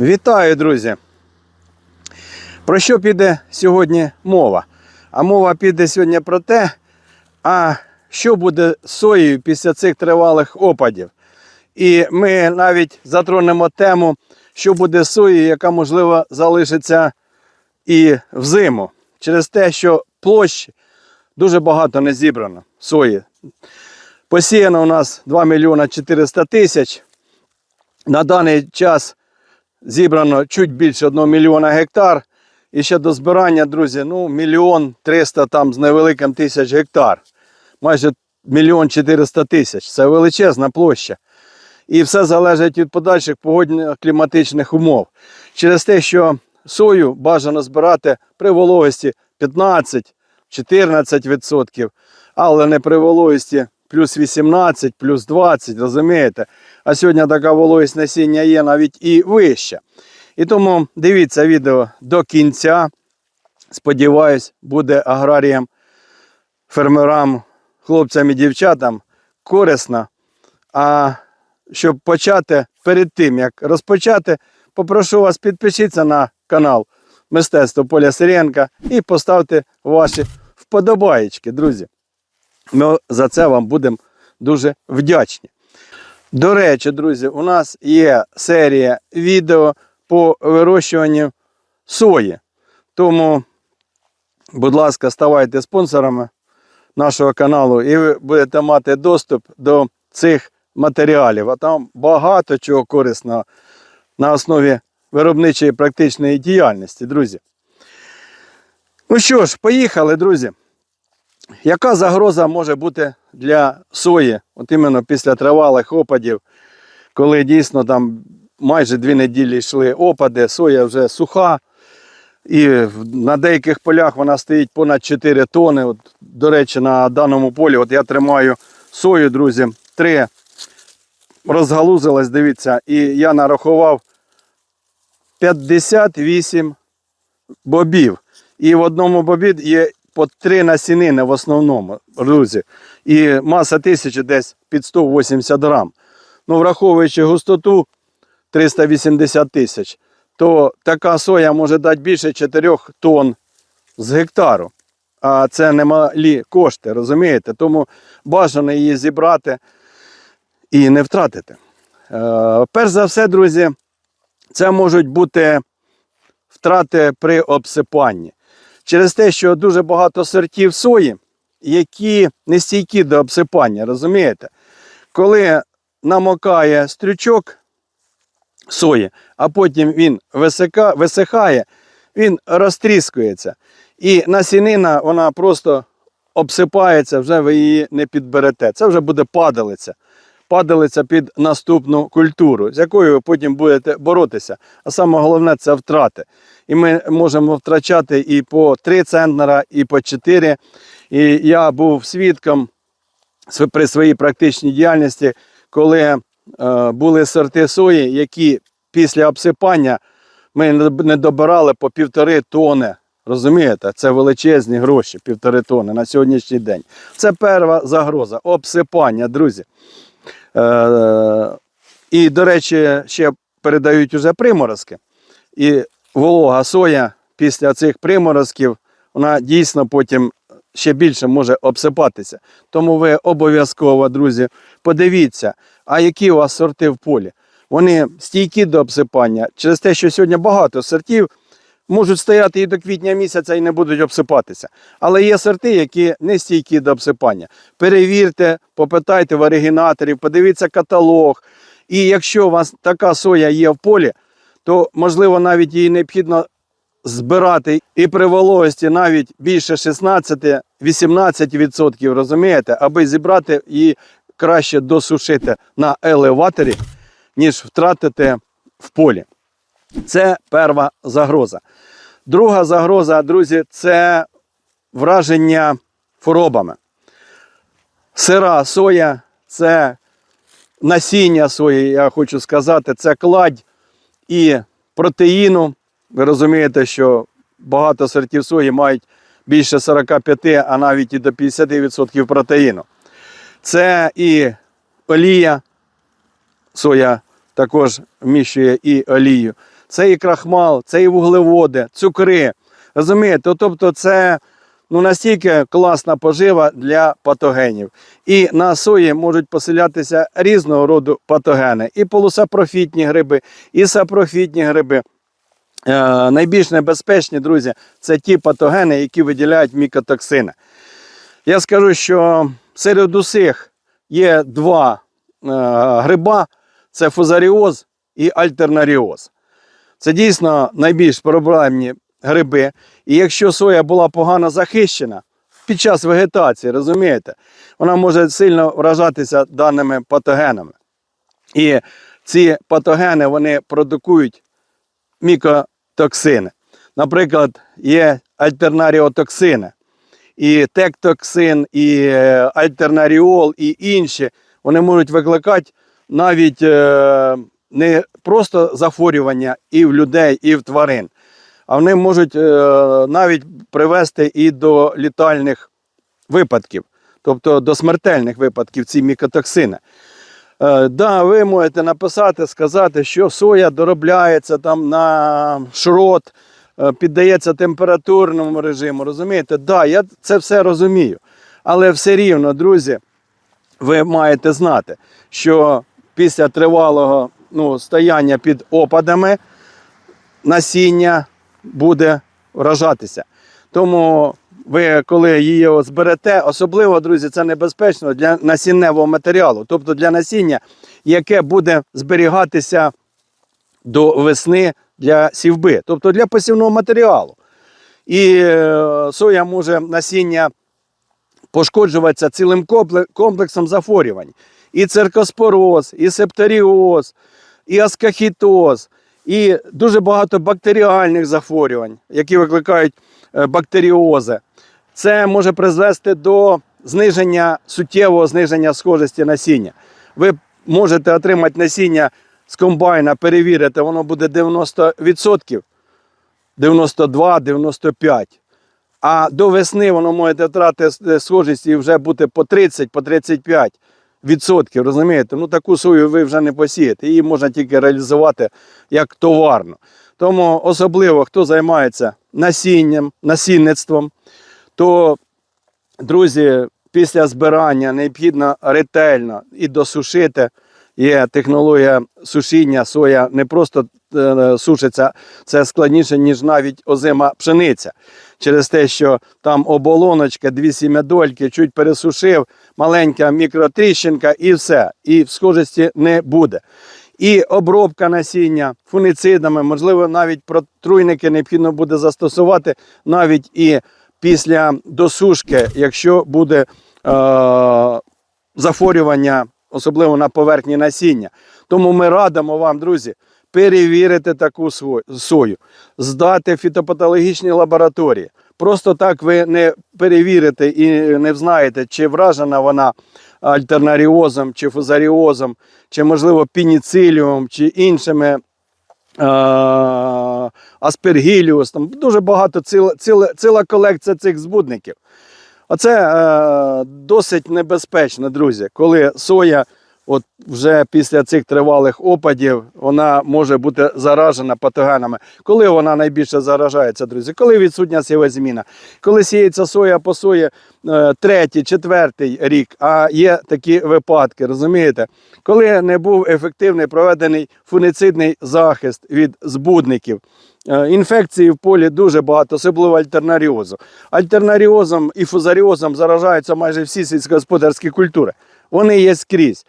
Вітаю, друзі! Про що піде сьогодні мова? А мова піде сьогодні про те, а що буде з соєю після цих тривалих опадів. І ми навіть затронемо тему, що буде з соєю, яка, можливо, залишиться і взиму. Через те, що площ дуже багато не зібрано сої. Посіяно у нас 2 мільйона 400 тисяч. На даний час зібрано чуть більше 1 мільйона гектар. І ще до збирання, друзі, ну, мільйон 300 там з невеликим тисяч гектар. Майже мільйон 400 тисяч. Це величезна площа. І все залежить від подальших погодно-кліматичних умов. Через те, що сою бажано збирати при вологості 15-14%, але не при вологості плюс 18, плюс 20, розумієте? А сьогодні така вологість насіння є навіть і вища. І тому дивіться відео до кінця. Сподіваюсь, буде аграріям, фермерам, хлопцям і дівчатам корисно. А щоб почати перед тим, як розпочати, попрошу вас підпишіться на канал Мистецтво Поля Сиренка і поставте ваші вподобаєчки, друзі. Ми за це вам будемо дуже вдячні. До речі, друзі, у нас є серія відео по вирощуванню сої. Тому, будь ласка, ставайте спонсорами нашого каналу, і ви будете мати доступ до цих матеріалів. А там багато чого корисного на основі виробничої практичної діяльності, друзі. Ну що ж, поїхали, друзі. Яка загроза може бути для сої, от іменно після тривалих опадів, коли дійсно там майже дві неділі йшли опади, соя вже суха, і на деяких полях вона стоїть понад 4 тони. От, до речі, на даному полі от я тримаю сою, друзі, три розгалузилась, дивіться, і я нарахував 58 бобів. І в одному бобі є по три насінини в основному, друзі. І маса тисячі десь під 180 грам. Ну, враховуючи густоту 380 тисяч, то така соя може дати більше 4 тонн з гектару. А це немалі кошти, розумієте? Тому бажано її зібрати і не втратити. Е, перш за все, друзі, це можуть бути втрати при обсипанні. Через те, що дуже багато сортів сої, які не стійкі до обсипання, розумієте? Коли намокає стрючок сої, а потім він висика, висихає, він розтріскується. І насінина вона просто обсипається, вже ви її не підберете. Це вже буде падалиця. Падалиця під наступну культуру, з якою ви потім будете боротися. А саме головне це втрати. І ми можемо втрачати і по 3 центнера, і по 4. І я був свідком при своїй практичній діяльності, коли е, були сорти сої, які після обсипання ми не добирали по півтори тони. Розумієте, це величезні гроші, півтори тони на сьогоднішній день. Це перша загроза обсипання, друзі. Е, і, до речі, ще передають уже приморозки. І волога соя після цих приморозків, вона дійсно потім ще більше може обсипатися. Тому ви обов'язково, друзі, подивіться, а які у вас сорти в полі. Вони стійкі до обсипання через те, що сьогодні багато сортів можуть стояти і до квітня місяця і не будуть обсипатися. Але є сорти, які не стійкі до обсипання. Перевірте, попитайте в оригінаторів, подивіться каталог. І якщо у вас така соя є в полі, то можливо навіть її необхідно збирати і при вологості навіть більше 16-18%, розумієте, аби зібрати її краще досушити на елеваторі, ніж втратити в полі. Це перша загроза. Друга загроза, друзі, це враження хворобами. Сира соя це насіння сої, я хочу сказати, це кладь і протеїну. Ви розумієте, що багато сортів сої мають більше 45, а навіть і до 50% протеїну. Це і олія, соя також вміщує і олію. це і крахмал, це і вуглеводи, цукри. Розумієте? Тобто це ну, настільки класна пожива для патогенів. І на сої можуть поселятися різного роду патогени. І полусапрофітні гриби, і сапрофітні гриби. Е, найбільш небезпечні, друзі, це ті патогени, які виділяють мікотоксини. Я скажу, що серед усіх є два е, гриба: це фузаріоз і альтернаріоз. Це дійсно найбільш проблемні гриби. І якщо соя була погано захищена під час вегетації, розумієте, вона може сильно вражатися даними патогенами. І ці патогени вони продукують мікотоксини. Наприклад, є альтернаріотоксини, і тектоксин, і е, альтернаріол, і інші. Вони можуть викликати навіть е, не просто захворювання і в людей, і в тварин, а вони можуть е, навіть привести і до літальних випадків, тобто до смертельних випадків ці мікотоксини. Е, да, ви можете написати, сказати, що соя доробляється там на шрот, е, піддається температурному режиму. Розумієте? Да, я це все розумію. Але все рівно, друзі, ви маєте знати, що після тривалого ну, стояння під опадами насіння буде вражатися. Тому ви, коли її зберете, особливо, друзі, це небезпечно для насінневого матеріалу, тобто для насіння, яке буде зберігатися до весни для сівби, тобто для посівного матеріалу. І е, соя може насіння пошкоджуватися цілим комплексом захворювань. І циркоспороз, і септоріоз, і аскахітоз, і дуже багато бактеріальних захворювань, які викликають е, бактеріози. Це може призвести до зниження суттєвого зниження схожості насіння. Ви можете отримати насіння з комбайна, перевірити, воно буде 90%, 92-95%. А до весни воно може втратити схожість і вже бути по 30, по 35 відсотків. Розумієте? Ну таку сою ви вже не посієте. Її можна тільки реалізувати як товарну. Тому особливо хто займається насінням, насінництвом, то, друзі, після збирання необхідно ретельно і досушити. Є технологія сушіння, соя не просто е, сушиться, це складніше, ніж навіть озима пшениця. Через те, що там оболоночка, дві сім'ядольки, чуть пересушив, маленька мікротріщинка і все. І в схожості не буде. І обробка насіння фуніцидами, можливо, навіть протруйники необхідно буде застосувати навіть і після досушки, якщо буде е, захворювання, особливо на поверхні насіння. Тому ми радимо вам, друзі, перевірити таку сою, здати фітопатологічні лабораторії. Просто так ви не перевірите і не знаєте, чи вражена вона альтернаріозом, чи фузаріозом, чи, можливо, пініциліумом, чи іншими е, аспергіліус. Дуже багато, ціла, ціла, ціла колекція цих збудників. Оце е, досить небезпечно, друзі, коли соя от вже після цих тривалих опадів вона може бути заражена патогенами. Коли вона найбільше заражається, друзі? Коли відсутня сівозміна, коли сіється соя по сої е, третій, четвертий рік, а є такі випадки, розумієте? Коли не був ефективний проведений фуніцидний захист від збудників. Е, Інфекції в полі дуже багато, особливо альтернаріозу. Альтернаріозом і фузаріозом заражаються майже всі сільськогосподарські культури. Вони є скрізь.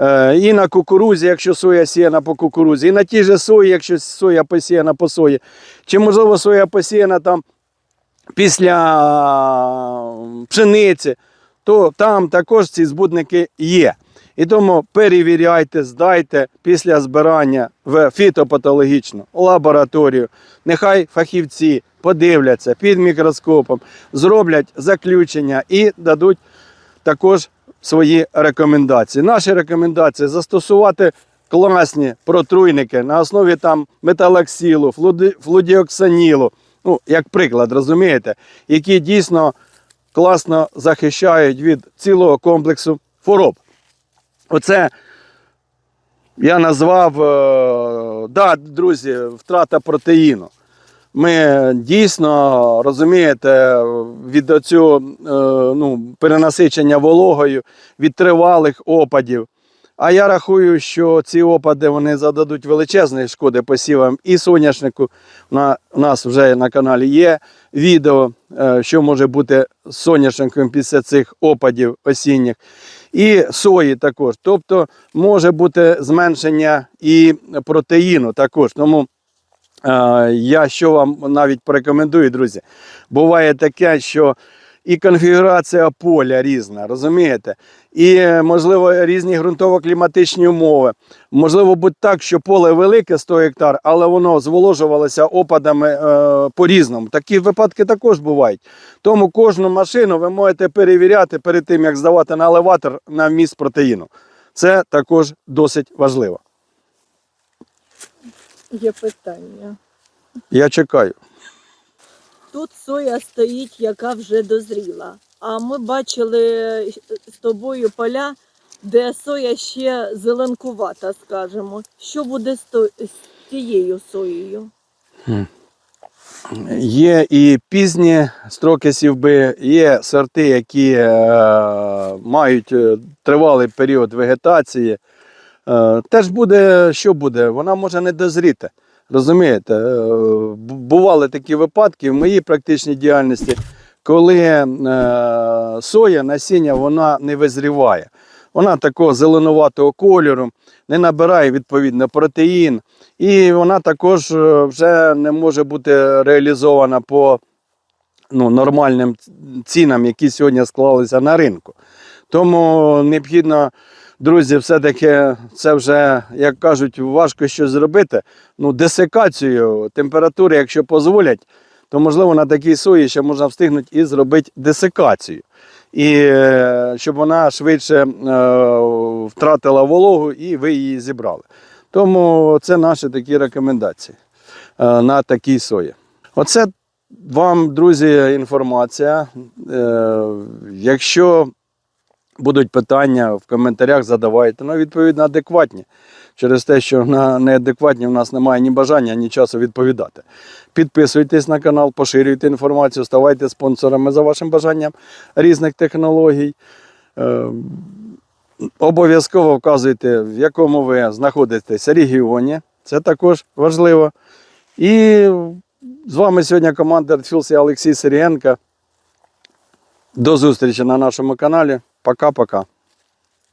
Е, І на кукурузі, якщо соя сіяна по кукурузі, і на тій же сої, якщо соя посіяна по сої. Чи можливо соя посіяна там після пшениці, то там також ці збудники є. І тому перевіряйте, здайте після збирання в фітопатологічну лабораторію. Нехай фахівці подивляться під мікроскопом, зроблять заключення і дадуть також свої рекомендації. Наші рекомендації застосувати класні протруйники на основі там металоксилу, флудіоксанілу, ну, як приклад, розумієте, які дійсно класно захищають від цілого комплексу хвороб. Оце я назвав е, да, друзі, втрата протеїну. Ми дійсно розумієте, від цього е, ну, перенасичення вологою, від тривалих опадів. А я рахую, що ці опади вони зададуть величезної шкоди посівам і соняшнику. На, у нас вже на каналі є відео, е, що може бути з соняшником після цих опадів осінніх. І сої також. Тобто може бути зменшення і протеїну також. Тому Я що вам навіть порекомендую, друзі. Буває таке, що і конфігурація поля різна, розумієте? І, е, можливо, різні ґрунтово-кліматичні умови. Можливо, бути так, що поле велике 100 гектар, але воно зволожувалося опадами е, по-різному. Такі випадки також бувають. Тому кожну машину ви можете перевіряти перед тим, як здавати на елеватор на вміст протеїну. Це також досить важливо. Є питання. Я чекаю. Тут соя стоїть, яка вже дозріла. А ми бачили з тобою поля, де соя ще зеленкувата, скажімо. Що буде з, тією соєю? Є і пізні строки сівби, є сорти, які е, мають е, тривалий період вегетації. Е, теж буде, що буде, вона може не дозріти. Розумієте, Е, бували такі випадки в моїй практичній діяльності, коли е, соя насіння вона не визріває. Вона такого зеленуватого кольору, не набирає відповідно протеїн, і вона також вже не може бути реалізована по ну, нормальним цінам, які сьогодні склалися на ринку. Тому необхідно, друзі, все-таки це вже, як кажуть, важко щось зробити. Ну, десикацію температури, якщо дозволять, то можливо на такій сої ще можна встигнути і зробити десикацію. І е, щоб вона швидше е, втратила вологу і ви її зібрали. Тому це наші такі рекомендації е, на такій сої. Оце вам, друзі, інформація. Якщо будуть питання в коментарях, задавайте. Ну, відповідно, адекватні. Через те, що на неадекватні в нас немає ні бажання, ні часу відповідати. Підписуйтесь на канал, поширюйте інформацію, ставайте спонсорами за вашим бажанням різних технологій. Е, Обов'язково вказуйте, в якому ви знаходитесь регіоні. Це також важливо. І з вами сьогодні команда Редфілс і Олексій Сирієнко. До зустрічі на нашому каналі. Пока-пока.